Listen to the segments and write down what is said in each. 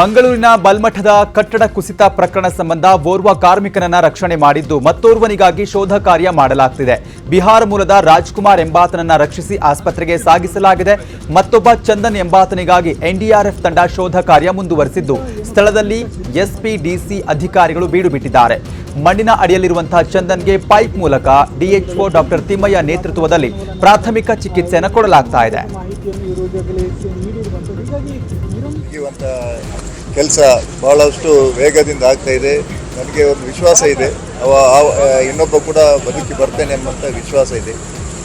ಮಂಗಳೂರಿನ ಬಲ್ಮಠದ ಕಟ್ಟಡ ಕುಸಿತ ಪ್ರಕರಣ ಸಂಬಂಧ ಓರ್ವ ಕಾರ್ಮಿಕನನ್ನ ರಕ್ಷಣೆ ಮಾಡಿದ್ದು ಮತ್ತೋರ್ವನಿಗಾಗಿ ಶೋಧ ಕಾರ್ಯ ಮಾಡಲಾಗ್ತಿದೆ. ಬಿಹಾರ ಮೂಲದ ರಾಜ್ಕುಮಾರ್ ಎಂಬಾತನನ್ನ ರಕ್ಷಿಸಿ ಆಸ್ಪತ್ರೆಗೆ ಸಾಗಿಸಲಾಗಿದೆ. ಮತ್ತೊಬ್ಬ ಚಂದನ್ ಎಂಬಾತನಿಗಾಗಿ ಎನ್ಡಿಆರ್ಎಫ್ ತಂಡ ಶೋಧ ಕಾರ್ಯ ಮುಂದುವರೆಸಿದ್ದು. ಸ್ಥಳದಲ್ಲಿ ಎಸ್ಪಿಡಿಸಿ ಅಧಿಕಾರಿಗಳು ಬೀಡು ಬಿಟ್ಟಿದ್ದಾರೆ ಮಣ್ಣಿನ ಅಡಿಯಲ್ಲಿರುವಂತಹ ಚಂದನ್ಗೆ ಪೈಪ್ ಮೂಲಕ ಡಿಎಚ್ಒ ಡಾಕ್ಟರ್ ತಿಮ್ಮಯ್ಯ ನೇತೃತ್ವದಲ್ಲಿ ಪ್ರಾಥಮಿಕ ಚಿಕಿತ್ಸೆಯನ್ನು ಕೊಡಲಾಗ್ತಾ ಇದೆ. ಕೆಲಸ ಬಹಳಷ್ಟು ವೇಗದಿಂದ ಆಗ್ತಾ ಇದೆ. ನನಗೆ ಒಂದು ವಿಶ್ವಾಸ ಇದೆ. ಅವ ಇನ್ನೊಬ್ಬ ಕೂಡ ಬದುಕಿ ಬರ್ತೇನೆ ಅನ್ನುವಂಥ ವಿಶ್ವಾಸ ಇದೆ.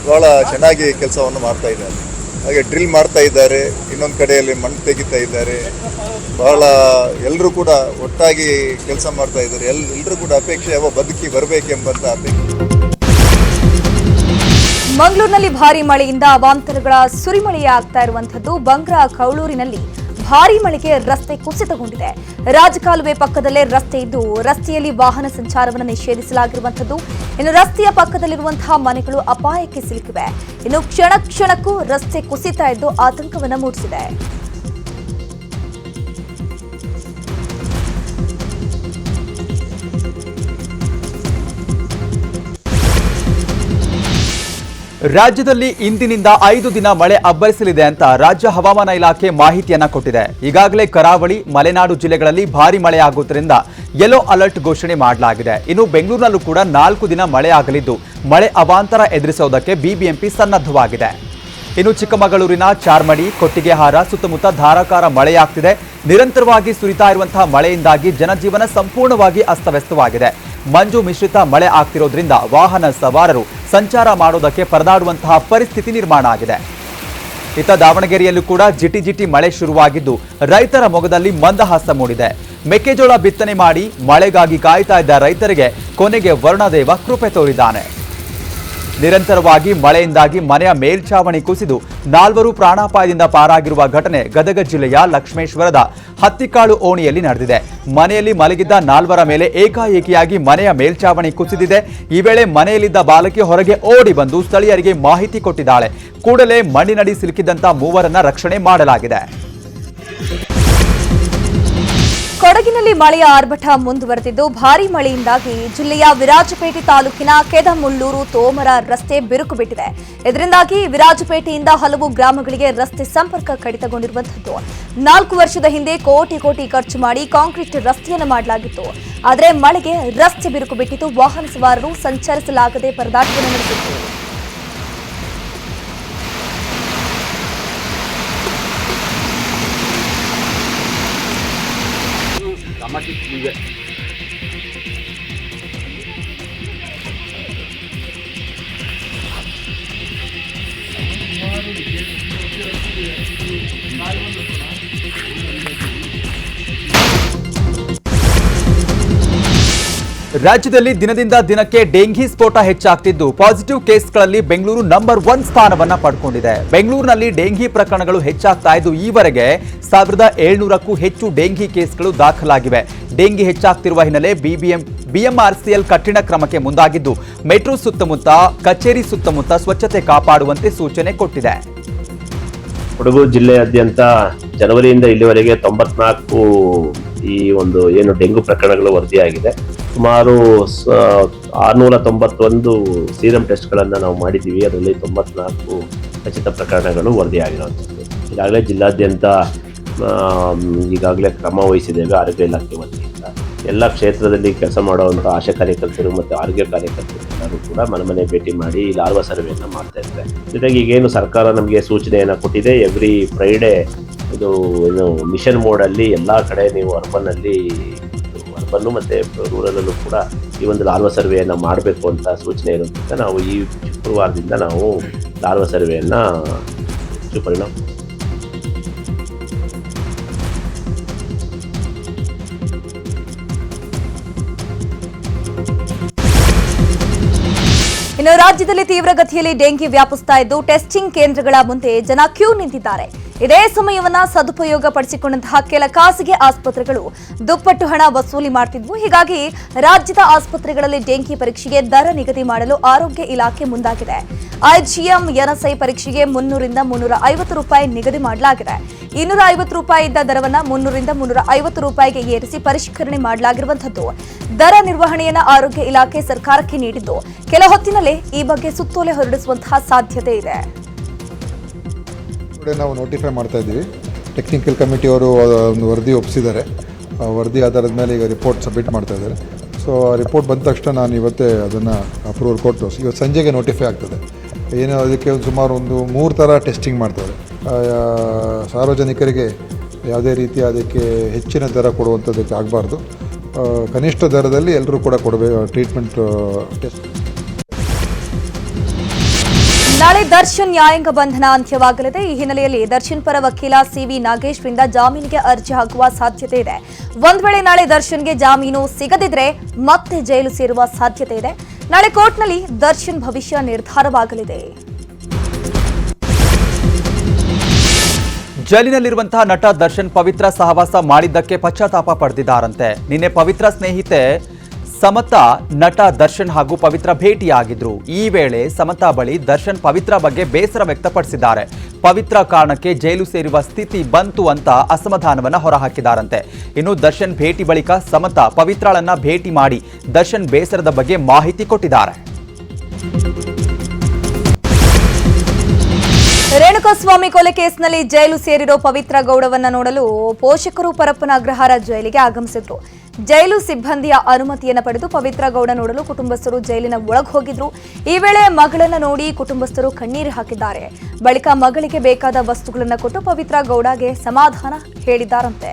ಬಹಳ ಚೆನ್ನಾಗಿ ಕೆಲಸವನ್ನು ಮಾಡ್ತಾ ಇದ್ದಾರೆ. ಹಾಗೆ ಡ್ರಿಲ್ ಮಾಡ್ತಾ ಇದ್ದಾರೆ. ಇನ್ನೊಂದು ಕಡೆಯಲ್ಲಿ ಮಣ್ಣು ತೆಗಿತಾ ಇದ್ದಾರೆ. ಬಹಳ ಎಲ್ಲರೂ ಕೂಡ ಒಟ್ಟಾಗಿ ಕೆಲಸ ಮಾಡ್ತಾ ಇದ್ದಾರೆ. ಎಲ್ ಎಲ್ಲರೂ ಕೂಡ ಅಪೇಕ್ಷೆ ಅವ ಬದುಕಿ ಬರಬೇಕೆಂಬಂಥ ಅಪೇಕ್ಷೆ. ಮಂಗಳೂರಿನಲ್ಲಿ ಭಾರಿ ಮಳೆಯಿಂದ ಅವಾಂತರಗಳ ಸುರಿಮಳೆಯಾಗ್ತಾ ಇರುವಂತದ್ದು ಬಂಗ್ರಾ, ಕೌಳೂರಿನಲ್ಲಿ. ಭಾರಿ ಮಳೆಗೆ ರಸ್ತೆ ಕುಸಿತಗೊಂಡಿದೆ. ರಾಜಕಾಲುವೆ ಪಕ್ಕದಲ್ಲೇ ರಸ್ತೆ ಇದ್ದು, ರಸ್ತೆಯಲ್ಲಿ ವಾಹನ ಸಂಚಾರವನ್ನು ನಿಷೇಧಿಸಲಾಗಿರುವಂತದ್ದು ಇನ್ನು ರಸ್ತೆಯ ಪಕ್ಕದಲ್ಲಿರುವಂತಹ ಮನೆಗಳು ಅಪಾಯಕ್ಕೆ ಸಿಲುಕಿವೆ. ಇನ್ನು ಕ್ಷಣ ಕ್ಷಣಕ್ಕೂ ರಸ್ತೆ ಕುಸಿತ ಇದ್ದು ಆತಂಕವನ್ನು ಮೂಡಿಸಿದೆ. ರಾಜ್ಯದಲ್ಲಿ ಇಂದಿನಿಂದ ಐದು ದಿನ ಮಳೆ ಅಬ್ಬರಿಸಲಿದೆ ಅಂತ ರಾಜ್ಯ ಹವಾಮಾನ ಇಲಾಖೆ ಮಾಹಿತಿಯನ್ನ ಕೊಟ್ಟಿದೆ. ಈಗಾಗಲೇ ಕರಾವಳಿ, ಮಲೆನಾಡು ಜಿಲ್ಲೆಗಳಲ್ಲಿ ಭಾರಿ ಮಳೆ ಆಗುವುದರಿಂದ ಯೆಲ್ಲೋ ಅಲರ್ಟ್ ಘೋಷಣೆ ಮಾಡಲಾಗಿದೆ. ಇನ್ನು ಬೆಂಗಳೂರಿನಲ್ಲೂ ಕೂಡ ನಾಲ್ಕು ದಿನ ಮಳೆ ಆಗಲಿದ್ದು ಮಳೆ ಅವಾಂತರ ಎದುರಿಸುವುದಕ್ಕೆ ಬಿಬಿಎಂಪಿ ಸನ್ನದ್ಧವಾಗಿದೆ. ಇನ್ನು ಚಿಕ್ಕಮಗಳೂರಿನ ಚಾರ್ಮಡಿ ಕೊಟ್ಟಿಗೆಹಾರ ಸುತ್ತಮುತ್ತ ಧಾರಾಕಾರ ಮಳೆಯಾಗ್ತಿದೆ. ನಿರಂತರವಾಗಿ ಸುರಿತಾ ಇರುವಂತಹ ಮಳೆಯಿಂದಾಗಿ ಜನಜೀವನ ಸಂಪೂರ್ಣವಾಗಿ ಅಸ್ತವ್ಯಸ್ತವಾಗಿದೆ. ಮಂಜು ಮಿಶ್ರಿತ ಮಳೆ ಆಗ್ತಿರೋದ್ರಿಂದ ವಾಹನ ಸವಾರರು ಸಂಚಾರ ಮಾಡೋದಕ್ಕೆ ಪರದಾಡುವಂತಹ ಪರಿಸ್ಥಿತಿ ನಿರ್ಮಾಣ ಆಗಿದೆ. ಇತ್ತ ದಾವಣಗೆರೆಯಲ್ಲೂ ಕೂಡ ಜಿಟಿ ಜಿಟಿ ಮಳೆ ಶುರುವಾಗಿದ್ದು, ರೈತರ ಮೊಗದಲ್ಲಿ ಮಂದಹಾಸ ಮೂಡಿದೆ. ಮೆಕ್ಕೆಜೋಳ ಬಿತ್ತನೆ ಮಾಡಿ ಮಳೆಗಾಗಿ ಕಾಯ್ತಾ ಇದ್ದ ರೈತರಿಗೆ ಕೊನೆಗೆ ವರುಣದೇವ ಕೃಪೆ ತೋರಿದ್ದಾನೆ. ನಿರಂತರವಾಗಿ ಮಳೆಯಿಂದಾಗಿ ಮನೆಯ ಮೇಲ್ಛಾವಣಿ ಕುಸಿದು ನಾಲ್ವರು ಪ್ರಾಣಾಪಾಯದಿಂದ ಪಾರಾಗಿರುವ ಘಟನೆ ಗದಗ ಜಿಲ್ಲೆಯ ಲಕ್ಷ್ಮೇಶ್ವರದ ಹತ್ತಿಕಾಳು ಓಣಿಯಲ್ಲಿ ನಡೆದಿದೆ. ಮನೆಯಲ್ಲಿ ಮಲಗಿದ್ದ ನಾಲ್ವರ ಮೇಲೆ ಏಕಾಏಕಿಯಾಗಿ ಮನೆಯ ಮೇಲ್ಛಾವಣಿ ಕುಸಿದಿದೆ. ಈ ವೇಳೆ ಮನೆಯಲ್ಲಿದ್ದ ಬಾಲಕಿ ಹೊರಗೆ ಓಡಿ ಬಂದು ಸ್ಥಳೀಯರಿಗೆ ಮಾಹಿತಿ ಕೊಟ್ಟಿದ್ದಾಳೆ. ಕೂಡಲೇ ಮಣ್ಣಿನಡಿ ಸಿಲುಕಿದ್ದಂಥ ಮೂವರನ್ನ ರಕ್ಷಣೆ ಮಾಡಲಾಗಿದೆ. ಕೊಡಗಿನಲ್ಲಿ ಮಳೆಯ ಆರ್ಭಟ ಮುಂದುವರೆದಿದ್ದು, ಭಾರೀ ಮಳೆಯಿಂದಾಗಿ ಜಿಲ್ಲೆಯ ವಿರಾಜಪೇಟೆ ತಾಲೂಕಿನ ಕೆದಮುಳ್ಳೂರು ತೋಮರ ರಸ್ತೆ ಬಿರುಕು ಬಿಟ್ಟಿದೆ. ಇದರಿಂದಾಗಿ ವಿರಾಜಪೇಟೆಯಿಂದ ಹಲವು ಗ್ರಾಮಗಳಿಗೆ ರಸ್ತೆ ಸಂಪರ್ಕ ಕಡಿತಗೊಂಡಿರುವಂತದ್ದು ನಾಲ್ಕು ವರ್ಷದ ಹಿಂದೆ ಕೋಟಿ ಕೋಟಿ ಖರ್ಚು ಮಾಡಿ ಕಾಂಕ್ರೀಟ್ ರಸ್ತೆಯನ್ನು ಮಾಡಲಾಗಿತ್ತು. ಆದರೆ ಮಳೆಗೆ ರಸ್ತೆ ಬಿರುಕು ಬಿಟ್ಟಿದ್ದು, ವಾಹನ ಸವಾರರು ಸಂಚರಿಸಲಾಗದೆ ಪರದಾಟವನ್ನು ನಡೆಸಿತ್ತು. ರಾಜ್ಯದಲ್ಲಿ ದಿನದಿಂದ ದಿನಕ್ಕೆ ಡೆಂಘಿ ಸ್ಫೋಟ ಹೆಚ್ಚಾಗ್ತಿದ್ದು. ಪಾಸಿಟಿವ್ ಕೇಸ್ಗಳಲ್ಲಿ ಬೆಂಗಳೂರು ನಂಬರ್ ಒನ್ ಸ್ಥಾನವನ್ನ ಪಡ್ಕೊಂಡಿದೆ. ಬೆಂಗಳೂರಿನಲ್ಲಿ ಡೆಂಘಿ ಪ್ರಕರಣಗಳು ಹೆಚ್ಚಾಗ್ತಾ ಇದ್ದು, ಈವರೆಗೆ ಸಾವಿರದ ಏಳ್ನೂರಕ್ಕೂ ಹೆಚ್ಚು ಡೆಂಘಿ ಕೇಸ್ಗಳು ದಾಖಲಾಗಿವೆ. ಡೆಂಗಿ ಹೆಚ್ಚಾಗ್ತಿರುವ ಹಿನ್ನೆಲೆ ಬಿಬಿಎಂ, ಬಿಎಂಆರ್ಸಿಎಲ್ ಕಠಿಣ ಕ್ರಮಕ್ಕೆ ಮುಂದಾಗಿದ್ದು, ಮೆಟ್ರೋ ಸುತ್ತಮುತ್ತ, ಕಚೇರಿ ಸುತ್ತಮುತ್ತ ಸ್ವಚ್ಛತೆ ಕಾಪಾಡುವಂತೆ ಸೂಚನೆ ಕೊಟ್ಟಿದೆ. ಕೊಡಗು ಜಿಲ್ಲೆಯಾದ್ಯಂತ ಜನವರಿಯಿಂದ ಇಲ್ಲಿವರೆಗೆ ತೊಂಬತ್ನಾಲ್ಕು ಈ ಒಂದು ಏನು ಡೆಂಗು ಪ್ರಕರಣಗಳು ವರದಿಯಾಗಿದೆ. ಸುಮಾರು ಆರುನೂರ ತೊಂಬತ್ತೊಂದು ಸೀರಮ್ ಟೆಸ್ಟ್ಗಳನ್ನು ನಾವು ಮಾಡಿದ್ದೀವಿ. ಅದರಲ್ಲಿ ತೊಂಬತ್ನಾಲ್ಕು ಖಚಿತ ಪ್ರಕರಣಗಳು ವರದಿಯಾಗಿರುವಂಥದ್ದು ಈಗಾಗಲೇ ಜಿಲ್ಲಾದ್ಯಂತ ಈಗಾಗಲೇ ಕ್ರಮ ವಹಿಸಿದ್ದೇವೆ. ಆರೋಗ್ಯ ಇಲಾಖೆ ವತಿಯಿಂದ. ಎಲ್ಲ ಕ್ಷೇತ್ರದಲ್ಲಿ ಕೆಲಸ ಮಾಡುವಂಥ ಆಶಾ ಕಾರ್ಯಕರ್ತರು ಮತ್ತು ಆರೋಗ್ಯ ಕಾರ್ಯಕರ್ತರು ಕೂಡ ಮನೆ ಮನೆ ಭೇಟಿ ಮಾಡಿ ಲಾರ್ವ ಸರ್ವೆಯನ್ನು ಮಾಡ್ತಾ ಇದ್ದಾರೆ. ಜೊತೆಗೆ ಈಗೇನು ಸರ್ಕಾರ ನಮಗೆ ಸೂಚನೆಯನ್ನು ಕೊಟ್ಟಿದೆ ಎವ್ರಿ ಫ್ರೈಡೇ ಇದು ಏನು ಮಿಷನ್ ಮೋಡಲ್ಲಿ ಎಲ್ಲ ಕಡೆ ನೀವು ಅರ್ಬನ್ನಲ್ಲಿ ಅರ್ಬನ್ನು ಮತ್ತು ರೂರಲಲ್ಲೂ ಕೂಡ ಈ ಒಂದು ಲಾರ್ವ ಸರ್ವೆಯನ್ನು ಮಾಡಬೇಕು ಅಂತ ಸೂಚನೆ ಇರೋದ್ರಿಂದ ನಾವು ಈ ಶುಕ್ರವಾರದಿಂದ ನಾವು ಲಾರ್ವ ಸರ್ವೆಯನ್ನು ಹೆಚ್ಚು ಪರಿಣಾಮ ಇನ್ನು ರಾಜ್ಯದಲ್ಲಿ ತೀವ್ರಗತಿಯಲ್ಲಿ ಡೆಂಗಿ ವ್ಯಾಪಿಸ್ತಾ ಇದ್ದು ಟೆಸ್ಟಿಂಗ್ ಕೇಂದ್ರಗಳ ಮುಂದೆ ಜನ ಕ್ಯೂ ನಿಂತಿದ್ದಾರೆ. ಇದೇ ಸಮಯವನ್ನ ಸದುಪಯೋಗ ಪಡಿಸಿಕೊಂಡಂತಹ ಕೆಲ ಖಾಸಗಿ ಆಸ್ಪತ್ರೆಗಳು ದುಪ್ಪಟ್ಟು ಹಣ ವಸೂಲಿ ಮಾಡ್ತಿದ್ವು. ಹೀಗಾಗಿ ರಾಜ್ಯದ ಆಸ್ಪತ್ರೆಗಳಲ್ಲಿ ಡೆಂಕಿ ಪರೀಕ್ಷೆಗೆ ದರ ನಿಗದಿ ಮಾಡಲು ಆರೋಗ್ಯ ಇಲಾಖೆ ಮುಂದಾಗಿದೆ. ಐಜಿಎಂ ಎನ್ಎಸ್ಐ ಪರೀಕ್ಷೆಗೆ ಮುನ್ನೂರಿಂದ ಮುನ್ನೂರ ಐವತ್ತು ರೂಪಾಯಿ ನಿಗದಿ ಮಾಡಲಾಗಿದೆ. ಇನ್ನೂರ ಐವತ್ತು ರೂಪಾಯಿ ಇದ್ದ ದರವನ್ನ ಮುನ್ನೂರಿಂದ ಮುನ್ನೂರ ಐವತ್ತು ರೂಪಾಯಿಗೆ ಏರಿಸಿ ಪರಿಷ್ಕರಣೆ ಮಾಡಲಾಗಿರುವಂತದ್ದು ದರ ನಿರ್ವಹಣೆಯನ್ನ ಆರೋಗ್ಯ ಇಲಾಖೆ ಸರ್ಕಾರಕ್ಕೆ ನೀಡಿದ್ದು. ಕೆಲ ಹೊತ್ತಿನಲ್ಲೇ ಈ ಬಗ್ಗೆ ಸುತ್ತೋಲೆ ಹೊರಡಿಸುವಂತಹ ಸಾಧ್ಯತೆ ಇದೆ. ಕೂಡ ನಾವು ನೋಟಿಫೈ ಮಾಡ್ತಾ ಇದ್ದೀವಿ. ಟೆಕ್ನಿಕಲ್ ಕಮಿಟಿಯವರು ಒಂದು ವರದಿ ಒಪ್ಪಿಸಿದ್ದಾರೆ ವರದಿ ಆಧಾರದ ಮೇಲೆ ಈಗ ರಿಪೋರ್ಟ್ ಸಬ್ಮಿಟ್ ಮಾಡ್ತಾ ಇದ್ದಾರೆ. ಸೊ ಆ ರಿಪೋರ್ಟ್ ಬಂದ ತಕ್ಷಣ ನಾನು ಇವತ್ತೇ ಅದನ್ನು ಅಪ್ರೂವಲ್ ಕೊಟ್ಟು ಇವತ್ತು ಸಂಜೆಗೆ ನೋಟಿಫೈ ಆಗ್ತದೆ. ಏನು ಅದಕ್ಕೆ ಒಂದು ಸುಮಾರು ಒಂದು ಮೂರು ಥರ ಟೆಸ್ಟಿಂಗ್ ಮಾಡ್ತಾರೆ ಸಾರ್ವಜನಿಕರಿಗೆ ಯಾವುದೇ ರೀತಿಯ ಅದಕ್ಕೆ ಹೆಚ್ಚಿನ ದರ ಕೊಡುವಂಥದ್ದಕ್ಕೆ ಆಗಬಾರ್ದು. ಕನಿಷ್ಠ ದರದಲ್ಲಿ ಎಲ್ಲರೂ ಕೂಡ ಕೊಡಬೇಕು ಟ್ರೀಟ್ಮೆಂಟ್ ಟೆಸ್ಟ್ ನಾಳೆ ದರ್ಶನ್ ನ್ಯಾಯಾಂಗ ಬಂಧನ ಅಂತ್ಯವಾಗಲಿದೆ. ಈ ಹಿನ್ನೆಲೆಯಲ್ಲಿ ದರ್ಶನ್ ಪರ ವಕೀಲ ಸಿವಿ ನಾಗೇಶ್ರಿಂದ ಜಾಮೀನಿಗೆ ಅರ್ಜಿ ಹಾಕುವ ಸಾಧ್ಯತೆ ಇದೆ. ಒಂದ್ ವೇಳೆ ನಾಳೆ ದರ್ಶನ್ಗೆ ಜಾಮೀನು ಸಿಗದಿದ್ರೆ ಮತ್ತೆ ಜೈಲು ಸೇರುವ ಸಾಧ್ಯತೆ ಇದೆ. ನಾಳೆ ಕೋರ್ಟ್ನಲ್ಲಿ ದರ್ಶನ್ ಭವಿಷ್ಯ ನಿರ್ಧಾರವಾಗಲಿದೆ. ಜೈಲಿನಲ್ಲಿರುವಂತಹ ನಟ ದರ್ಶನ್ ಪವಿತ್ರ ಸಹವಾಸ ಮಾಡಿದ್ದಕ್ಕೆ ಪಶ್ಚಾತ್ತಾಪ ಪಡೆದಿದ್ದಾರಂತೆ. ನಿನ್ನೆ ಪವಿತ್ರ ಸ್ನೇಹಿತೆ ಸಮತಾ ನಟ ದರ್ಶನ್ ಹಾಗೂ ಪವಿತ್ರ ಭೇಟಿಯಾಗಿದ್ರು. ಈ ವೇಳೆ ಸಮತಾ ಬಳಿ ದರ್ಶನ್ ಪವಿತ್ರ ಬಗ್ಗೆ ಬೇಸರ ವ್ಯಕ್ತಪಡಿಸಿದ್ದಾರೆ. ಪವಿತ್ರ ಕಾರಣಕ್ಕೆ ಜೈಲು ಸೇರುವ ಸ್ಥಿತಿ ಬಂತು ಅಂತ ಅಸಮಾಧಾನವನ್ನು ಹೊರಹಾಕಿದಾರಂತೆ. ಇನ್ನು ದರ್ಶನ್ ಭೇಟಿ ಬಳಿಕ ಸಮತಾ ಪವಿತ್ರಳನ್ನ ಭೇಟಿ ಮಾಡಿ ದರ್ಶನ್ ಬೇಸರದ ಬಗ್ಗೆ ಮಾಹಿತಿ ಕೊಟ್ಟಿದ್ದಾರೆ. ರೇಣುಕಾಸ್ವಾಮಿ ಕೊಲೆ ಕೇಸ್ನಲ್ಲಿ ಜೈಲು ಸೇರಿರೋ ಪವಿತ್ರ ಗೌಡವನ್ನ ನೋಡಲು ಪೋಷಕರು ಪರಪ್ಪನ ಅಗ್ರಹಾರ ಜೈಲಿಗೆ ಆಗಮಿಸಿದ್ರು. ಜೈಲು ಸಿಬ್ಬಂದಿಯ ಅನುಮತಿಯನ್ನು ಪಡೆದು ಪವಿತ್ರ ಗೌಡ ನೋಡಲು ಕುಟುಂಬಸ್ಥರು ಜೈಲಿನ ಒಳಗೆ ಹೋಗಿದ್ರು. ಈ ವೇಳೆ ಮಗಳನ್ನ ನೋಡಿ ಕುಟುಂಬಸ್ಥರು ಕಣ್ಣೀರು ಹಾಕಿದ್ದಾರೆ. ಬಳಿಕ ಮಗಳಿಗೆ ಬೇಕಾದ ವಸ್ತುಗಳನ್ನ ಕೊಟ್ಟು ಪವಿತ್ರ ಗೌಡಗೆ ಸಮಾಧಾನ ಹೇಳಿದ್ದಾರಂತೆ.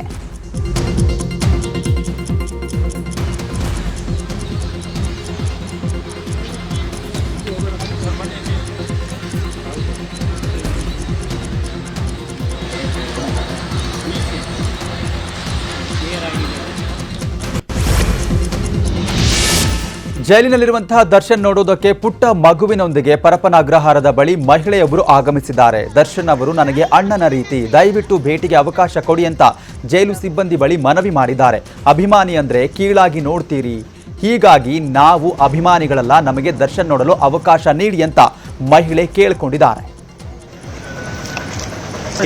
ಜೈಲಿನಲ್ಲಿರುವಂತಹ ದರ್ಶನ್ ನೋಡೋದಕ್ಕೆ ಪುಟ್ಟ ಮಗುವಿನೊಂದಿಗೆ ಪರಪನ ಅಗ್ರಹಾರದ ಬಳಿ ಮಹಿಳೆಯೊಬ್ಬರು ಆಗಮಿಸಿದ್ದಾರೆ. ದರ್ಶನ್ ಅವರು, ನನಗೆ ಅಣ್ಣನ ರೀತಿ, ದಯವಿಟ್ಟು ಭೇಟಿಗೆ ಅವಕಾಶ ಕೊಡಿ ಅಂತ ಜೈಲು ಸಿಬ್ಬಂದಿ ಬಳಿ ಮನವಿ ಮಾಡಿದ್ದಾರೆ. ಅಭಿಮಾನಿ ಅಂದ್ರೆ ಕೀಳಾಗಿ ನೋಡ್ತೀರಿ. ಹೀಗಾಗಿ ನಾವು ಅಭಿಮಾನಿಗಳೆಲ್ಲ, ನಮಗೆ ದರ್ಶನ್ ನೋಡಲು ಅವಕಾಶ ನೀಡಿ ಅಂತ ಮಹಿಳೆ ಕೇಳಿಕೊಂಡಿದ್ದಾರೆ.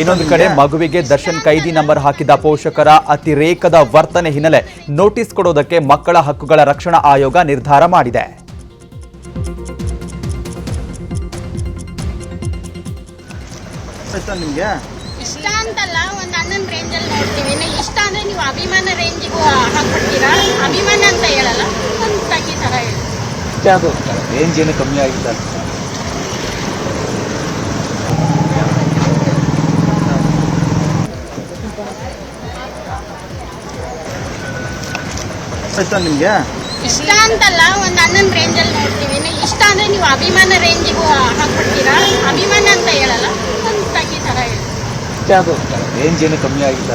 ಇನ್ನೊಂದು ಕಡೆ ಮಗುವಿಗೆ ದರ್ಶನ್ ಕೈದಿ ನಂಬರ್ ಹಾಕಿದ ಪೋಷಕರ ಅತಿರೇಕದ ವರ್ತನೆ ಹಿನ್ನೆಲೆ ನೋಟಿಸ್ ಕೊಡೋದಕ್ಕೆ ಮಕ್ಕಳ ಹಕ್ಕುಗಳ ರಕ್ಷಣಾ ಆಯೋಗ ನಿರ್ಧಾರ ಮಾಡಿದೆ. ನಿಮಗೆ? ಇಷ್ಟ ಅಂತಲ್ಲ ಒಂದು ಅಣ್ಣನ ರೇಂಜಲ್ಲಿ ನೋಡ್ತೀವಿ. ಇನ್ನು ಇಷ್ಟ ಅಂದ್ರೆ ನೀವು ಅಭಿಮಾನ ರೇಂಜಿಗೂ ಹಾಕ್ಬಿಡ್ತೀರಾ ಅಭಿಮಾನ ಅಂತ ಹೇಳಲ್ಲ ಒಂದು ತಂಗಿ ಥರ ಹೇಳಿ. ಅದು. ರೇಂಜ್ ಏನು ಕಮ್ಮಿ ಆಗಿಲ್ಲ. ಆಯ್ತಾ ನಿಮಗೆ ಇಷ್ಟ ಅಂತಲ್ಲ ಒಂದು ಅಣ್ಣನ ರೇಂಜಲ್ಲಿ ನೋಡ್ತೀವಿ. ಇಷ್ಟ ಅಂದ್ರೆ ನೀವು ಅಭಿಮಾನ ರೇಂಜಿಗೂ ಹಾಕ್ಬಿಡ್ತೀರಾ? ಅಭಿಮಾನ ಅಂತ ಹೇಳಲ್ಲ ಒಂದು ತಂಗಿ ಥರ ಹೇಳಿ. ಅದು ರೇಂಜ್ ಏನು ಕಮ್ಮಿ ಆಗಿಲ್ಲ.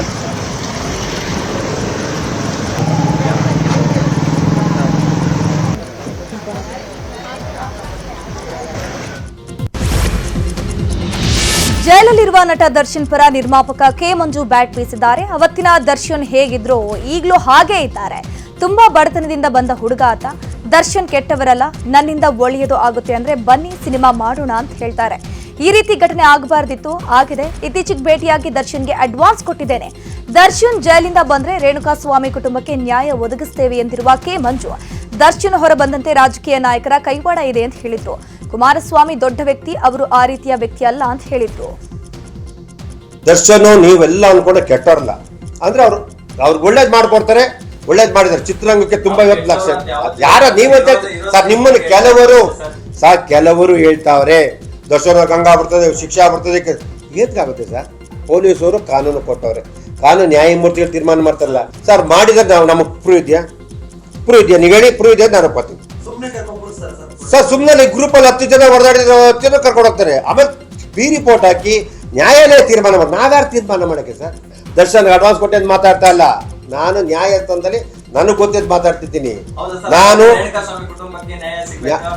ಜೈಲಲ್ಲಿರುವ ನಟ ದರ್ಶನ್ ಪರ ನಿರ್ಮಾಪಕ ಕೆ ಮಂಜು ಬ್ಯಾಟ್ ಬೀಸಿದ್ದಾರೆ. ಅವತ್ತಿನ ದರ್ಶನ್ ಹೇಗಿದ್ರು ಈಗಲೂ ಹಾಗೇ ಇದ್ದಾರೆ. ತುಂಬಾ ಬಡತನದಿಂದ ಬಂದ ಹುಡುಗ ಆತ. ದರ್ಶನ್ ಕೆಟ್ಟವರಲ್ಲ, ನನ್ನಿಂದ ಒಳ್ಳೆಯದು ಆಗುತ್ತೆ ಅಂದ್ರೆ ಬನ್ನಿ ಸಿನಿಮಾ ಮಾಡೋಣ ಅಂತ ಹೇಳ್ತಾರೆ. ಈ ರೀತಿ ಘಟನೆ ಆಗಬಾರ್ದಿತ್ತು, ಆಗಿದೆ. ಇತ್ತೀಚೆಗೆ ಭೇಟಿಯಾಗಿ ದರ್ಶನ್ಗೆ ಅಡ್ವಾನ್ಸ್ ಕೊಟ್ಟಿದ್ದೇನೆ. ದರ್ಶನ್ ಜೈಲಿಂದ ಬಂದ್ರೆ ರೇಣುಕಾ ಸ್ವಾಮಿ ಕುಟುಂಬಕ್ಕೆ ನ್ಯಾಯ ಒದಗಿಸ್ತೇವೆ ಎಂದಿರುವ ಕೆ. ಮಂಜು. ದರ್ಶನ್ ಹೊರ ಬಂದಂತೆ ರಾಜಕೀಯ ನಾಯಕರ ಕೈವಾಡ ಇದೆ ಅಂತ ಹೇಳಿದ್ರು. ಕುಮಾರಸ್ವಾಮಿ ದೊಡ್ಡ ವ್ಯಕ್ತಿ, ಅವರು ಆ ರೀತಿಯ ವ್ಯಕ್ತಿ ಅಲ್ಲ ಅಂತ ಹೇಳಿದ್ರು. ದರ್ಶನ್ ನೀವೆಲ್ಲ ಅನ್ಕೊಂಡೆ ಕೆಟ್ಟರಲ್ಲ. ಅಂದ್ರೆ ಅವ್ರು, ಅವ್ರಿಗೆ ಒಳ್ಳೇದು ಮಾಡ್ಕೊಡ್ತಾರೆ ಒಳ್ಳೇದ್ ಮಾಡಿದ್ರು ಚಿತ್ರರಂಗಕ್ಕೆ ತುಂಬಾ ಇವತ್ತು ಲಕ್ಷ. ಅದ್ ಯಾರ ನೀವು ಸರ್ ನಿಮ್ಮನ್ನು ಕೆಲವರು ಸರ್ ಕೆಲವರು ಹೇಳ್ತಾವ್ರೆ ದರ್ಶನ ಗಂಗಾ ಬರ್ತದೆ ಶಿಕ್ಷಾ ಬರ್ತದೆ ಏತ್ಗಾಗುತ್ತೆ ಸರ್? ಪೊಲೀಸರು ಕಾನೂನು ಕೊಟ್ಟವ್ರೆ. ಕಾನೂನು ನ್ಯಾಯಮೂರ್ತಿಗಳು ತೀರ್ಮಾನ ಮಾಡ್ತಾರಲ್ಲ. ಸರ್ ಮಾಡಿದ್ರೆ ನಾವು ನಮಗೆ ಪ್ರೂವ್ ಇದೆಯಾ? ಪ್ರೂವ್ ಇದೆಯಾ? ನೀವು ಹೇಳಿ ಪ್ರೂವ್ ಇದೆಯಾ ನಾನು ಸರ್ ಸುಮ್ಮನೆ ಗ್ರೂಪ್ ಅಲ್ಲಿ ಹತ್ತು ಜನ ಹೊಡೆದಾಡಿದ್ರೆ ಹತ್ತು ಜನ ಕರ್ಕೊಂಡು ಹೋಗ್ತಾರೆ. ಆಮೇಲೆ ಬಿ ರಿಪೋರ್ಟ್ ಹಾಕಿ ನ್ಯಾಯಾಲಯ ತೀರ್ಮಾನ ಮಾಡಿ ನಾವ್ಯಾರು ತೀರ್ಮಾನ ಮಾಡಕ್ಕೆ ಸರ್? ದರ್ಶನ್ ಅಡ್ವಾನ್ಸ್ ಕೊಟ್ಟೆ ಮಾತಾಡ್ತಾ ಇಲ್ಲ. ನಾನು ನ್ಯಾಯ ತಂದಲ್ಲಿ ನನಗೆ ಗೊತ್ತಿದ್ದು ಮಾತಾಡ್ತಿದ್ದೀನಿ. ನಾನು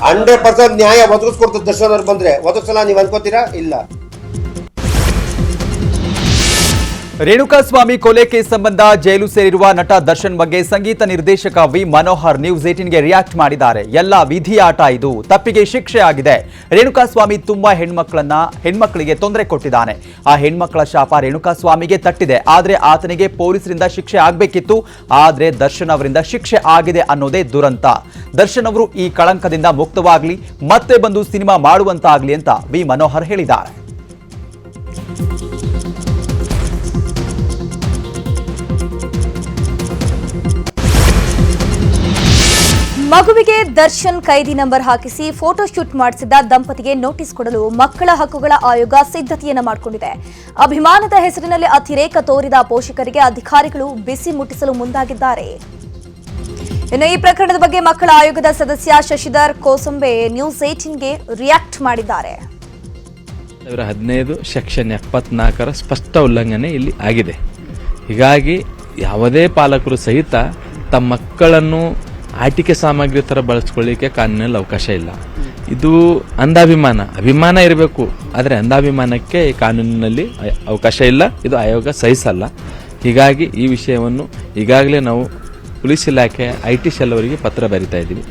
ಹಂಡ್ರೆಡ್ ಪರ್ಸೆಂಟ್ ನ್ಯಾಯ ಒದಗಿಸ್ಕೊಡ್ತದೆ ದರ್ಶನ್ ಅವ್ರು ಬಂದ್ರೆ ಒದಗಿಸಲ್ಲ ನೀವು ಅನ್ಕೋತೀರಾ? ಇಲ್ಲ. ರೇಣುಕಾಸ್ವಾಮಿ ಕೊಲೆ ಕೇಸ್ ಸಂಬಂಧ ಜೈಲು ಸೇರಿರುವ ನಟ ದರ್ಶನ್ ಬಗ್ಗೆ ಸಂಗೀತ ನಿರ್ದೇಶಕ ವಿ ಮನೋಹರ್ ನ್ಯೂಸ್ ಏಟಿನ್ಗೆ ರಿಯಾಕ್ಟ್ ಮಾಡಿದ್ದಾರೆ. ಎಲ್ಲ ವಿಧಿಯಾಟ ಇದು. ತಪ್ಪಿಗೆ ಶಿಕ್ಷೆ ಆಗಿದೆ. ರೇಣುಕಾಸ್ವಾಮಿ ತುಂಬಾ ಹೆಣ್ಮಕ್ಳನ್ನ, ಹೆಣ್ಮಕ್ಳಿಗೆ ತೊಂದರೆ ಕೊಟ್ಟಿದ್ದಾನೆ. ಆ ಹೆಣ್ಮಕ್ಳ ಶಾಪ ರೇಣುಕಾಸ್ವಾಮಿಗೆ ತಟ್ಟಿದೆ. ಆದರೆ ಆತನಿಗೆ ಪೊಲೀಸರಿಂದ ಶಿಕ್ಷೆ ಆಗಬೇಕಿತ್ತು. ಆದ್ರೆ ದರ್ಶನ್ ಅವರಿಂದ ಶಿಕ್ಷೆ ಆಗಿದೆ ಅನ್ನೋದೇ ದುರಂತ. ದರ್ಶನ್ ಅವರು ಈ ಕಳಂಕದಿಂದ ಮುಕ್ತವಾಗಲಿ, ಮತ್ತೆ ಬಂದು ಸಿನಿಮಾ ಮಾಡುವಂತಾಗ್ಲಿ ಅಂತ ವಿ ಮನೋಹರ್ ಹೇಳಿದ್ದಾರೆ. ಮಗುವಿಗೆ ದರ್ಶನ್ ಕೈದಿ ನಂಬರ್ ಹಾಕಿಸಿ ಫೋಟೋ ಶೂಟ್ ಮಾಡಿಸಿದ್ದ ದಂಪತಿಗೆ ನೋಟಿಸ್ ಕೊಡಲು ಮಕ್ಕಳ ಹಕ್ಕುಗಳ ಆಯೋಗ ಸಿದ್ಧತೆಯನ್ನು ಮಾಡಿಕೊಂಡಿದೆ. ಅಭಿಮಾನದ ಹೆಸರಿನಲ್ಲಿ ಅತಿರೇಕ ತೋರಿದ ಪೋಷಕರಿಗೆ ಅಧಿಕಾರಿಗಳು ಬಿಸಿ ಮುಟ್ಟಿಸಲು ಮುಂದಾಗಿದ್ದಾರೆ. ಇನ್ನು ಈ ಪ್ರಕರಣದ ಬಗ್ಗೆ ಮಕ್ಕಳ ಆಯೋಗದ ಸದಸ್ಯ ಶಶಿಧರ್ ಕೋಸಂಬೆ ನ್ಯೂಸ್ ಏಟೀನ್ಗೆ ರಿಯಾಕ್ಟ್ ಮಾಡಿದ್ದಾರೆ. ಹದಿನೈದು ಸೆಕ್ಷನ್ ಎಪ್ಪತ್ನಾಲ್ಕರ ಸ್ಪಷ್ಟ ಉಲ್ಲಂಘನೆ ಇಲ್ಲಿ ಆಗಿದೆ. ಹೀಗಾಗಿ ಯಾವುದೇ ಪಾಲಕರು ಸಹಿತ ತಮ್ಮ ಮಕ್ಕಳನ್ನು ಆಟಿಕೆ ಸಾಮಗ್ರಿ ಥರ ಬಳಸ್ಕೊಳ್ಳಿಕ್ಕೆ ಕಾನೂನಲ್ಲಿ ಅವಕಾಶ ಇಲ್ಲ. ಇದು ಅಂಧಾಭಿಮಾನ. ಅಭಿಮಾನ ಇರಬೇಕು, ಆದರೆ ಅಂಧಾಭಿಮಾನಕ್ಕೆ ಈ ಕಾನೂನಿನಲ್ಲಿ ಅವಕಾಶ ಇಲ್ಲ. ಇದು ಆಯೋಗ ಸಹಿಸಲ್ಲ. ಹೀಗಾಗಿ ಈ ವಿಷಯವನ್ನು ಈಗಾಗಲೇ ನಾವು ಪೊಲೀಸ್ ಇಲಾಖೆ ಐ ಟಿ ಸೆಲ್ ಅವರಿಗೆ ಪತ್ರ ಬರಿತಾ ಇದ್ದೀವಿ.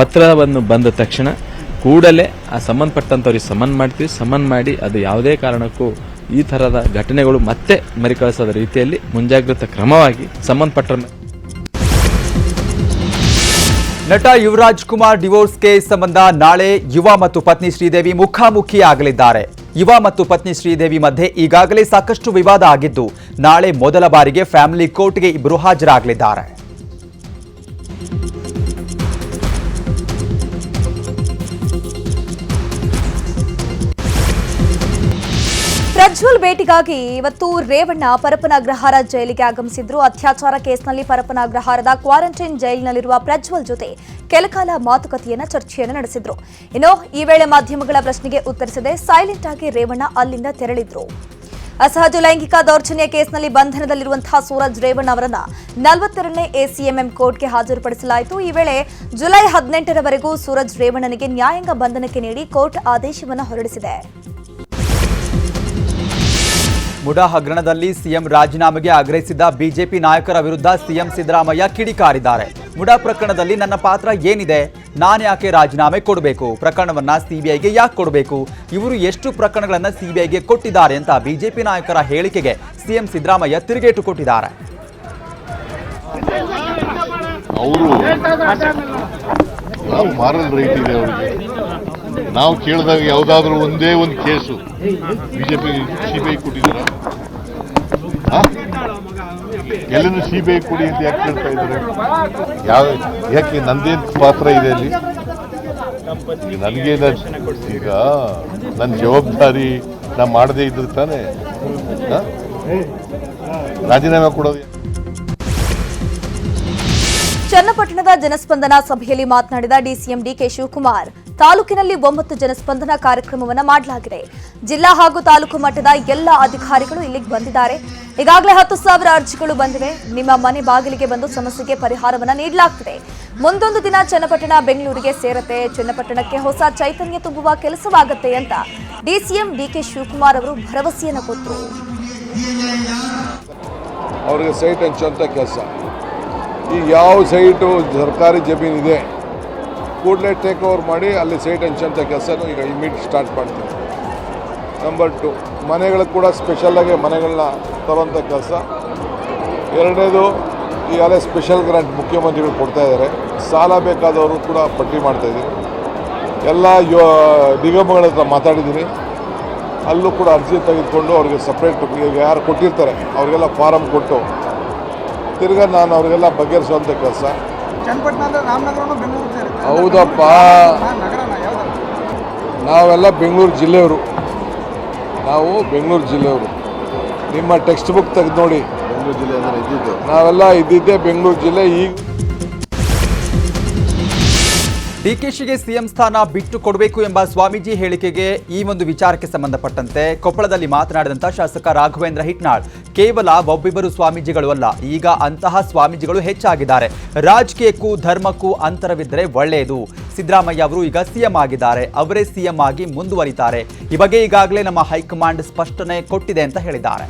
ಪತ್ರವನ್ನು ಬಂದ ತಕ್ಷಣ ಕೂಡಲೇ ಆ ಸಂಬಂಧಪಟ್ಟಂಥವ್ರಿಗೆ ಸಮನ್ ಮಾಡ್ತೀವಿ. ಸಮನ್ ಮಾಡಿ ಅದು ಯಾವುದೇ ಕಾರಣಕ್ಕೂ ಈ ಥರದ ಘಟನೆಗಳು ಮತ್ತೆ ಮರಿಕಳಿಸದ ರೀತಿಯಲ್ಲಿ ಮುಂಜಾಗ್ರತಾ ಕ್ರಮವಾಗಿ ಸಂಬಂಧಪಟ್ಟ ನಟ ಯುವರಾಜ್ ಕುಮಾರ್ ಡಿವೋರ್ಸ್ ಕೇಸ್ ಸಂಬಂಧ ನಾಳೆ ಯುವ ಮತ್ತು ಪತ್ನಿ ಶ್ರೀದೇವಿ ಮುಖಾಮುಖಿಯಾಗಲಿದ್ದಾರೆ. ಯುವ ಮತ್ತು ಪತ್ನಿ ಶ್ರೀದೇವಿ ಮಧ್ಯೆ ಈಗಾಗಲೇ ಸಾಕಷ್ಟು ವಿವಾದ ಆಗಿದ್ದು, ನಾಳೆ ಮೊದಲ ಬಾರಿಗೆ ಫ್ಯಾಮಿಲಿ ಕೋರ್ಟ್ಗೆ ಇಬ್ಬರು ಹಾಜರಾಗಲಿದ್ದಾರೆ. ಪ್ರಜ್ವಲ್ ಭೇಟಿಗಾಗಿ ಇವತ್ತು ರೇವಣ್ಣ ಪರಪನ ಅಗ್ರಹಾರ ಜೈಲಿಗೆ ಆಗಮಿಸಿದ್ರು. ಅತ್ಯಾಚಾರ ಕೇಸ್ನಲ್ಲಿ ಪರಪನ ಅಗ್ರಹಾರದ ಕ್ವಾರಂಟೈನ್ ಜೈಲಿನಲ್ಲಿರುವ ಪ್ರಜ್ವಲ್ ಜೊತೆ ಕೆಲಕಾಲ ಮಾತುಕತೆಯನ್ನ ಚರ್ಚೆಯನ್ನು ನಡೆಸಿದ್ರು. ಇನ್ನು ಈ ವೇಳೆ ಮಾಧ್ಯಮಗಳ ಪ್ರಶ್ನೆಗೆ ಉತ್ತರಿಸದೆ ಸೈಲೆಂಟ್ ಆಗಿ ರೇವಣ್ಣ ಅಲ್ಲಿಂದ ತೆರಳಿದ್ರು. ಅಸಹಜ ಲೈಂಗಿಕ ದೌರ್ಜನ್ಯ ಕೇಸ್ನಲ್ಲಿ ಬಂಧನದಲ್ಲಿರುವಂತಹ ಸೂರಜ್ ರೇವಣ್ಣ ಅವರನ್ನ ನಲವತ್ತೆರಡನೇ ಎಸಿಎಂಎಂ ಕೋರ್ಟ್ಗೆ ಹಾಜರುಪಡಿಸಲಾಯಿತು. ಈ ವೇಳೆ ಜುಲೈ ಹದಿನೆಂಟರವರೆಗೂ ಸೂರಜ್ ರೇವಣ್ಣನಿಗೆ ನ್ಯಾಯಾಂಗ ಬಂಧನಕ್ಕೆ ನೀಡಿ ಕೋರ್ಟ್ ಆದೇಶವನ್ನು ಹೊರಡಿಸಿದೆ. ಮುಡಾ ಹಗರಣದಲ್ಲಿ ಸಿಎಂ ರಾಜೀನಾಮೆಗೆ ಆಗ್ರಹಿಸಿದ್ದ ಬಿಜೆಪಿ ನಾಯಕರ ವಿರುದ್ಧ ಸಿಎಂ ಸಿದ್ದರಾಮಯ್ಯ ಕಿಡಿಕಾರಿದ್ದಾರೆ. ಮುಡಾ ಪ್ರಕರಣದಲ್ಲಿ ನನ್ನ ಪಾತ್ರ ಏನಿದೆ? ನಾನು ಯಾಕೆ ರಾಜೀನಾಮೆ ಕೊಡಬೇಕು? ಪ್ರಕರಣವನ್ನ ಸಿಬಿಐಗೆ ಯಾಕೆ ಕೊಡಬೇಕು? ಇವರು ಎಷ್ಟು ಪ್ರಕರಣಗಳನ್ನು ಸಿಬಿಐಗೆ ಕೊಟ್ಟಿದ್ದಾರೆ ಅಂತ ಬಿಜೆಪಿ ನಾಯಕರ ಹೇಳಿಕೆಗೆ ಸಿಎಂ ಸಿದ್ದರಾಮಯ್ಯ ತಿರುಗೇಟು ಕೊಟ್ಟಿದ್ದಾರೆ. ಅವರು ನಾವು ಕೇಳಿದಾಗ ಯಾವುದಾದ್ರೂ ಒಂದೇ ಒಂದು case BJP C B I ಕೊಟ್ಟಿದ್ದಾರೆ ಎಲ್ಲನೂ ಸಿ ಬಿ ಐ ಕೊಡಿ ಅಂತ ಯಾಕೆ ಕೇಳ್ತಾ ಇದ್ದಾರೆ? ಯಾವ, ಯಾಕೆ ನಂದೇನು ಪಾತ್ರ ಇದೆ ಅಲ್ಲಿ? ನನಗೆ ಈಗ ನನ್ನ ಜವಾಬ್ದಾರಿ ನಾ ಮಾಡದೇ ಇದ್ರೆ ತಾನೆ? ರಾಜೀನಾಮೆ ಕೊಡೋದು ಚನ್ನಪಟ್ಟಣದ ಜನಸ್ಪಂದನ ಸಭೆಯಲ್ಲಿ ಮಾತನಾಡಿದ ಡಿಸಿಎಂ ಡಿಕೆ ಶಿವಕುಮಾರ್ ತಾಲೂಕಿನಲ್ಲಿ ಒಂಬತ್ತು ಜನಸ್ಪಂದನ ಕಾರ್ಯಕ್ರಮವನ್ನು ಮಾಡಲಾಗಿದೆ. ಜಿಲ್ಲಾ ಹಾಗೂ ತಾಲೂಕು ಮಟ್ಟದ ಎಲ್ಲ ಅಧಿಕಾರಿಗಳು ಇಲ್ಲಿಗೆ ಬಂದಿದ್ದಾರೆ. ಈಗಾಗಲೇ ಹತ್ತು ಸಾವಿರ ಅರ್ಜಿಗಳು ಬಂದಿವೆ. ನಿಮ್ಮ ಮನೆ ಬಾಗಿಲಿಗೆ ಬಂದು ಸಮಸ್ಯೆಗೆ ಪರಿಹಾರವನ್ನು ನೀಡಲಾಗ್ತಿದೆ. ಮುಂದೊಂದು ದಿನ ಚನ್ನಪಟ್ಟಣ ಬೆಂಗಳೂರಿಗೆ ಸೇರತ್ತೆ. ಚನ್ನಪಟ್ಟಣಕ್ಕೆ ಹೊಸ ಚೈತನ್ಯ ತುಂಬುವ ಕೆಲಸವಾಗುತ್ತೆ ಅಂತ ಡಿಸಿಎಂ ಡಿಕೆ ಶಿವಕುಮಾರ್ ಅವರು ಭರವಸೆಯನ್ನು ಕೊಟ್ಟರು ಅವರಿಗೆ ಸೈಟ್ ಹಂಚುವಂಥ ಕೆಲಸ. ಈ ಯಾವ ಸೈಟು ಸರ್ಕಾರಿ ಜಮೀನಿದೆ ಕೂಡಲೇ ಟೇಕ್ ಓವರ್ ಮಾಡಿ ಅಲ್ಲಿ ಸೈಟ್ ಹಂಚುವಂಥ ಕೆಲಸನೂ ಈಗ ಇಮಿಡಿಯೇಟ್ ಸ್ಟಾರ್ಟ್ ಮಾಡ್ತೀವಿ. ನಂಬರ್ ಟು ಮನೆಗಳು ಕೂಡ ಸ್ಪೆಷಲ್ಲಾಗಿ ಮನೆಗಳನ್ನ ತರುವಂಥ ಕೆಲಸ. ಎರಡನೇದು ಈಗಾಗಲೇ ಸ್ಪೆಷಲ್ ಗ್ರಾಂಟ್ ಮುಖ್ಯಮಂತ್ರಿಗಳು ಕೊಡ್ತಾ ಇದ್ದಾರೆ. ಸಾಲ ಬೇಕಾದವರು ಕೂಡ ಪಟ್ಟಿ ಮಾಡ್ತಾಯಿದ್ದೀವಿ ಎಲ್ಲ ಯೋ ನಿಗಮಗಳ ಹತ್ರ ಮಾತಾಡಿದ್ದೀನಿ. ಅಲ್ಲೂ ಕೂಡ ಅರ್ಜಿ ತೆಗೆದುಕೊಂಡು ಅವ್ರಿಗೆ ಸಪ್ರೇಟ್ ಈಗ ಯಾರು ಕೊಟ್ಟಿರ್ತಾರೆ, ಅವರಿಗೆಲ್ಲ ಫಾರಮ್ ಕೊಟ್ಟು ತಿರ್ಗಾ ನಾನು ಅವರಿಗೆಲ್ಲ ಬಗೆಹರಿಸುವಂಥ ಕೆಲಸ. ಚನ್ನಪಟ್ಟಣ ಅಂದ್ರೆ ರಾಮನಗರನು ಬೆಂಗಳೂರು ಸೇರುತ್ತೆ ಹೌದಪ್ಪ. ನಗರನ ಯಾವ್ದು? ನಾವೆಲ್ಲ ಬೆಂಗಳೂರು ಜಿಲ್ಲೆಯವರು. ನಾವು ಬೆಂಗಳೂರು ಜಿಲ್ಲೆಯವರು. ನಿಮ್ಮ ಟೆಕ್ಸ್ಟ್ ಬುಕ್ ತೆಗೆದು ನೋಡಿ. ಬೆಂಗಳೂರು ಜಿಲ್ಲೆ ಅಂದರೆ ಇದ್ದಿದ್ದು. ನಾವೆಲ್ಲ ಇದ್ದಿದ್ದೇ ಬೆಂಗಳೂರು ಜಿಲ್ಲೆ. ಈಗ ಡಿಕೆಶಿಗೆ ಸಿಎಂ ಸ್ಥಾನ ಬಿಟ್ಟು ಕೊಡಬೇಕು ಎಂಬ ಸ್ವಾಮೀಜಿ ಹೇಳಿಕೆಗೆ ಈ ಒಂದು ವಿಚಾರಕ್ಕೆ ಸಂಬಂಧಪಟ್ಟಂತೆ ಕೊಪ್ಪಳದಲ್ಲಿ ಮಾತನಾಡಿದಂತ ಶಾಸಕ ರಾಘವೇಂದ್ರ ಹಿಟ್ನಾಳ್, ಕೇವಲ ಒಬ್ಬಿಬ್ಬರು ಸ್ವಾಮೀಜಿಗಳು ಅಲ್ಲ, ಈಗ ಅಂತಹ ಸ್ವಾಮೀಜಿಗಳು ಹೆಚ್ಚಾಗಿದ್ದಾರೆ. ರಾಜಕೀಯಕ್ಕೂ ಧರ್ಮಕ್ಕೂ ಅಂತರವಿದ್ದರೆ ಒಳ್ಳೆಯದು ಸಿದ್ದರಾಮಯ್ಯ ಅವರು ಈಗ ಸಿಎಂ ಆಗಿದ್ದಾರೆ, ಅವರೇ ಸಿಎಂ ಆಗಿ ಮುಂದುವರಿತಾರೆ. ಈ ಬಗ್ಗೆ ಈಗಾಗಲೇ ನಮ್ಮ ಹೈಕಮಾಂಡ್ ಸ್ಪಷ್ಟನೆ ಕೊಟ್ಟಿದೆ ಅಂತ ಹೇಳಿದ್ದಾರೆ.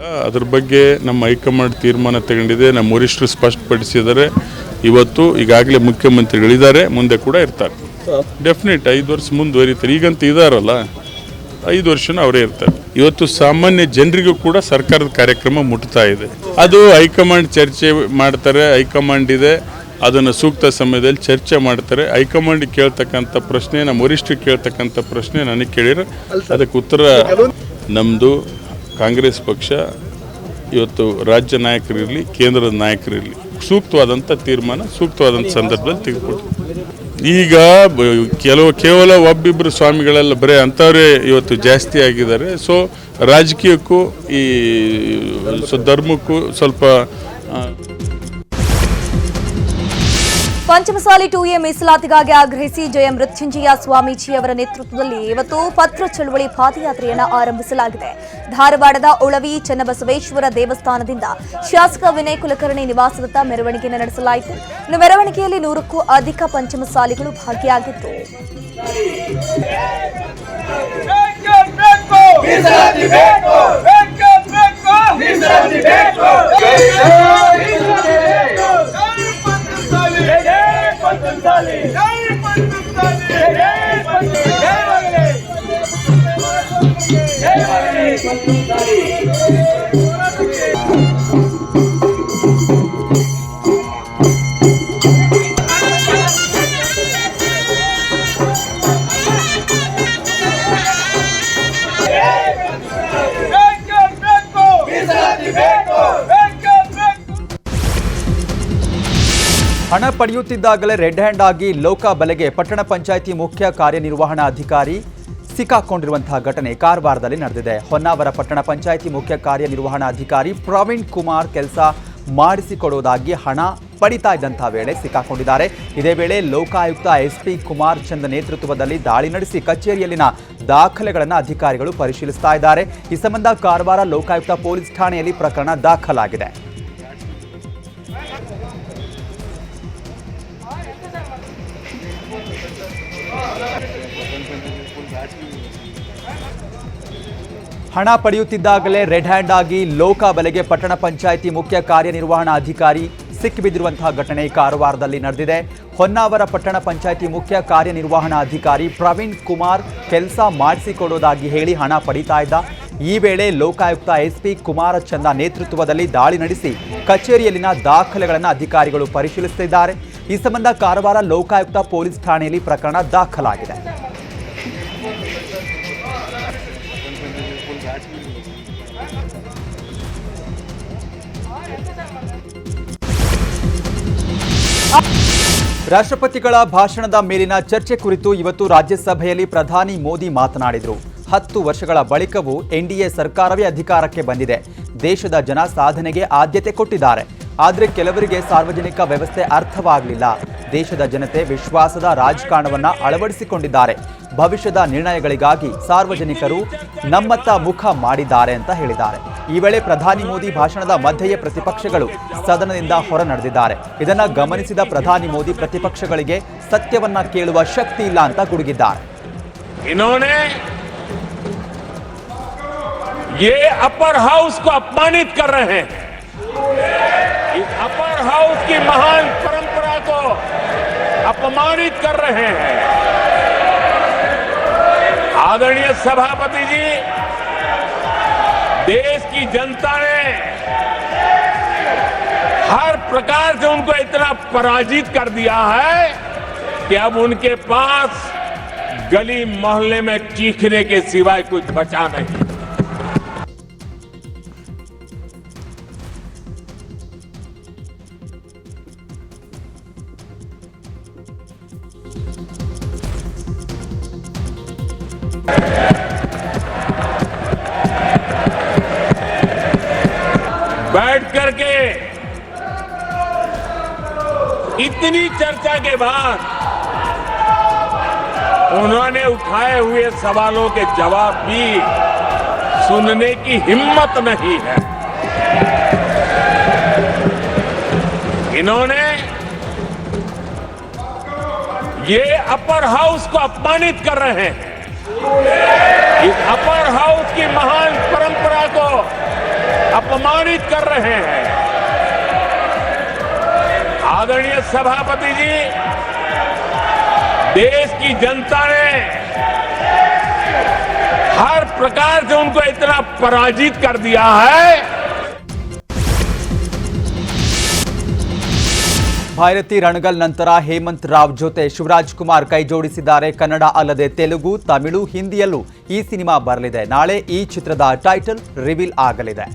ಅದ್ರ ಬಗ್ಗೆ ನಮ್ಮ ಹೈಕಮಾಂಡ್ ತೀರ್ಮಾನ ತಗೊಂಡಿದೆ. ನಮ್ಮ ವರಿಷ್ಠರು ಸ್ಪಷ್ಟಪಡಿಸಿದ್ದಾರೆ. ಇವತ್ತು ಈಗಾಗಲೇ ಮುಖ್ಯಮಂತ್ರಿಗಳಿದ್ದಾರೆ. ಮುಂದೆ ಕೂಡ ಇರ್ತಾರೆ. ಡೆಫಿನೆಟ್ ಐದು ವರ್ಷ ಮುಂದುವರಿತಾರೆ. ಈಗಂತ ಇದಾರಲ್ಲ. ಐದು ವರ್ಷನೂ ಅವರೇ ಇರ್ತಾರೆ. ಇವತ್ತು ಸಾಮಾನ್ಯ ಜನರಿಗೂ ಕೂಡ ಸರ್ಕಾರದ ಕಾರ್ಯಕ್ರಮ ಮುಟ್ತಾ ಇದೆ. ಅದು ಹೈಕಮಾಂಡ್ ಚರ್ಚೆ ಮಾಡ್ತಾರೆ. ಹೈಕಮಾಂಡ್ ಇದೆ. ಅದನ್ನು ಸೂಕ್ತ ಸಮಯದಲ್ಲಿ ಚರ್ಚೆ ಮಾಡ್ತಾರೆ. ಹೈಕಮಾಂಡ್ ಕೇಳ್ತಕ್ಕಂಥ ಪ್ರಶ್ನೆ, ನಮ್ಮ ವರಿಷ್ಠರು ಕೇಳ್ತಕ್ಕಂಥ ಪ್ರಶ್ನೆ ನನಗೆ ಕೇಳಿದ್ರೆ ಅದಕ್ಕೆ ಉತ್ತರ ನಮ್ಮದು ಕಾಂಗ್ರೆಸ್ ಪಕ್ಷ ಇವತ್ತು ರಾಜ್ಯ ನಾಯಕರಿರಲಿ, ಕೇಂದ್ರದ ನಾಯಕರಿರಲಿ ಸೂಕ್ತವಾದಂಥ ತೀರ್ಮಾನ, ಸೂಕ್ತವಾದಂಥ ಸಂದರ್ಭದಲ್ಲಿ ತೆಗೆದುಕೊಟ್ಟು ಈಗ ಕೆಲವು ಕೇವಲ ಒಬ್ಬಿಬ್ಬರು ಸ್ವಾಮಿಗಳೆಲ್ಲ ಬರೀ ಅಂಥವರೇ ಇವತ್ತು ಜಾಸ್ತಿ ಆಗಿದ್ದಾರೆ. ಸೊ ರಾಜಕೀಯಕ್ಕೂ ಈ ಧರ್ಮಕ್ಕೂ ಸ್ವಲ್ಪ ಪಂಚಮಸಾಲಿ ಟು ಎ ಮೀಸಲಾತಿಗಾಗಿ ಆಗ್ರಹಿಸಿ ಜಯ ಮೃತ್ಯುಂಜಯ ಸ್ವಾಮೀಜಿ ಅವರ ನೇತೃತ್ವದಲ್ಲಿ ಇವತ್ತು ಪತ್ರ ಚಳವಳಿ ಪಾದಯಾತ್ರೆಯನ್ನು ಆರಂಭಿಸಲಾಗಿದೆ. ಧಾರವಾಡದ ಉಳವಿ ಚನ್ನಬಸವೇಶ್ವರ ದೇವಸ್ಥಾನದಿಂದ ಶಾಸಕ ವಿನಯ್ ಕುಲಕರ್ಣಿ ನಿವಾಸದತ್ತ ಮೆರವಣಿಗೆಯನ್ನು ನಡೆಸಲಾಯಿತು. ಮೆರವಣಿಗೆಯಲ್ಲಿ ನೂರಕ್ಕೂ ಅಧಿಕ ಪಂಚಮಸಾಲಿಗಳು ಭಾಗಿಯಾಗಿದ್ದು. ಹಣ ಪಡೆಯುತ್ತಿದ್ದಾಗಲೇ ರೆಡ್ ಹ್ಯಾಂಡ್ ಆಗಿ ಲೋಕ ಬಲೆಗೆ ಪಟ್ಟಣ ಪಂಚಾಯಿತಿ ಮುಖ್ಯ ಕಾರ್ಯನಿರ್ವಹಣಾಧಿಕಾರಿ ಸಿಕ್ಕಾಕೊಂಡಿರುವಂತಹ ಘಟನೆ ಕಾರವಾರದಲ್ಲಿ ನಡೆದಿದೆ. ಹೊನ್ನಾವರ ಪಟ್ಟಣ ಪಂಚಾಯಿತಿ ಮುಖ್ಯ ಕಾರ್ಯನಿರ್ವಹಣಾಧಿಕಾರಿ ಪ್ರವೀಣ್ ಕುಮಾರ್ ಕೆಲಸ ಮಾಡಿಸಿಕೊಡುವುದಾಗಿ ಹಣ ಪಡಿತಾ ಇದ್ದಂತಹ ವೇಳೆ ಸಿಕ್ಕಾಕೊಂಡಿದ್ದಾರೆ. ಇದೇ ವೇಳೆ ಲೋಕಾಯುಕ್ತ ಎಸ್ಪಿ ಕುಮಾರ್ ಚಂದ್ ನೇತೃತ್ವದಲ್ಲಿ ದಾಳಿ ನಡೆಸಿ ಕಚೇರಿಯಲ್ಲಿನ ದಾಖಲೆಗಳನ್ನು ಅಧಿಕಾರಿಗಳು ಪರಿಶೀಲಿಸ್ತಾ ಇದ್ದಾರೆ. ಈ ಸಂಬಂಧ ಕಾರವಾರ ಲೋಕಾಯುಕ್ತ ಪೊಲೀಸ್ ಠಾಣೆಯಲ್ಲಿ ಪ್ರಕರಣ ದಾಖಲಾಗಿದೆ. ಹಣ ಪಡೆಯುತ್ತಿದ್ದಾಗಲೇ ರೆಡ್ ಹ್ಯಾಂಡ್ ಆಗಿ ಲೋಕ ಬಲೆಗೆ ಪಟ್ಟಣ ಪಂಚಾಯಿತಿ ಮುಖ್ಯ ಕಾರ್ಯನಿರ್ವಹಣಾಧಿಕಾರಿ ಸಿಕ್ಕಿಬಿದ್ದಿರುವಂತಹ ಘಟನೆ ಕಾರವಾರದಲ್ಲಿ ನಡೆದಿದೆ. ಹೊನ್ನಾವರ ಪಟ್ಟಣ ಪಂಚಾಯಿತಿ ಮುಖ್ಯ ಕಾರ್ಯನಿರ್ವಹಣಾಧಿಕಾರಿ ಪ್ರವೀಣ್ ಕುಮಾರ್ ಕೆಲಸ ಮಾಡಿಸಿಕೊಡೋದಾಗಿ ಹೇಳಿ ಹಣ ಪಡಿತಾ ಇದ್ದ. ಈ ವೇಳೆ ಲೋಕಾಯುಕ್ತ ಎಸ್ಪಿ ಕುಮಾರಚಂದ ನೇತೃತ್ವದಲ್ಲಿ ದಾಳಿ ನಡೆಸಿ ಕಚೇರಿಯಲ್ಲಿನ ದಾಖಲೆಗಳನ್ನು ಅಧಿಕಾರಿಗಳು ಪರಿಶೀಲಿಸುತ್ತಿದ್ದಾರೆ. ಈ ಸಂಬಂಧ ಕಾರವಾರ ಲೋಕಾಯುಕ್ತ ಪೊಲೀಸ್ ಠಾಣೆಯಲ್ಲಿ ಪ್ರಕರಣ ದಾಖಲಾಗಿದೆ. ರಾಷ್ಟ್ರಪತಿಗಳ ಭಾಷಣದ ಮೇಲಿನ ಚರ್ಚೆ ಕುರಿತು ಇವತ್ತು ರಾಜ್ಯಸಭೆಯಲ್ಲಿ ಪ್ರಧಾನಿ ಮೋದಿ ಮಾತನಾಡಿದರು. ಹತ್ತು ವರ್ಷಗಳ ಬಳಿಕವೂ ಎನ್ಡಿಎ ಸರ್ಕಾರವೇ ಅಧಿಕಾರಕ್ಕೆ ಬಂದಿದೆ. ದೇಶದ ಜನ ಸಾಧನೆಗೆ ಆದ್ಯತೆ ಕೊಟ್ಟಿದ್ದಾರೆ. ಆದರೆ ಕೆಲವರಿಗೆ ಸಾರ್ವಜನಿಕ ವ್ಯವಸ್ಥೆ ಅರ್ಥವಾಗಲಿಲ್ಲ. ದೇಶದ ಜನತೆ ವಿಶ್ವಾಸದ ರಾಜಕಾರಣವನ್ನು ಅಳವಡಿಸಿಕೊಂಡಿದ್ದಾರೆ. ಭವಿಷ್ಯದ ನಿರ್ಣಯಗಳಿಗಾಗಿ ಸಾರ್ವಜನಿಕರು ನಮ್ಮತ್ತ ಮುಖ ಮಾಡಿದ್ದಾರೆ ಅಂತ ಹೇಳಿದ್ದಾರೆ ಈ ವೇಳೆ ಪ್ರಧಾನಿ ಮೋದಿ ಭಾಷಣದ ಮಧ್ಯೆಯೇ ಪ್ರತಿಪಕ್ಷಗಳು ಸದನದಿಂದ ಹೊರ ನಡೆದಿದ್ದಾರೆ ಇದನ್ನ ಗಮನಿಸಿದ ಪ್ರಧಾನಿ ಮೋದಿ ಪ್ರತಿಪಕ್ಷಗಳಿಗೆ ಸತ್ಯವನ್ನ ಕೇಳುವ ಶಕ್ತಿ ಇಲ್ಲ ಅಂತ ಗುಡುಗಿದ್ದಾರೆ इन्होंने ये अपर हाउस को अपमानित कर रहे हैं इस अपर हाउस की महान परंपरा को अपमानित कर रहे हैं आदरणीय सभापति जी, देश की जनता ने हर प्रकार से उनको इतना पराजित कर दिया है कि अब उनके पास गली मोहल्ले में चीखने के सिवाय कुछ बचा नहीं। बैठ करके इतनी चर्चा के बाद उन्होंने उठाए हुए सवालों के जवाब भी सुनने की हिम्मत नहीं है। इन्होंने ये अपर हाउस को अपमानित कर रहे हैं। इस अपर हाउस की महान परंपरा को अपमानित कर रहे हैं। आदरणीय सभापति जी, देश की जनता ने हर प्रकार से उनको इतना पराजित कर दिया है। ಭೈರತಿ ರಣಗಲ್ ನಂತರ ಹೇಮಂತ್ ರಾವ್ ಜೊತೆ ಶಿವರಾಜ್ ಕುಮಾರ್ ಕೈ ಜೋಡಿಸಿದ್ದಾರೆ ಕನ್ನಡ ಅಲ್ಲದೆ ತೆಲುಗು, ತಮಿಳು, ಹಿಂದಿಯಲ್ಲೂ ಈ ಸಿನಿಮಾ ಬರಲಿದೆ. ನಾಳೆ ಈ ಚಿತ್ರದ ಟೈಟಲ್ ರಿವೀಲ್ ಆಗಲಿದೆ.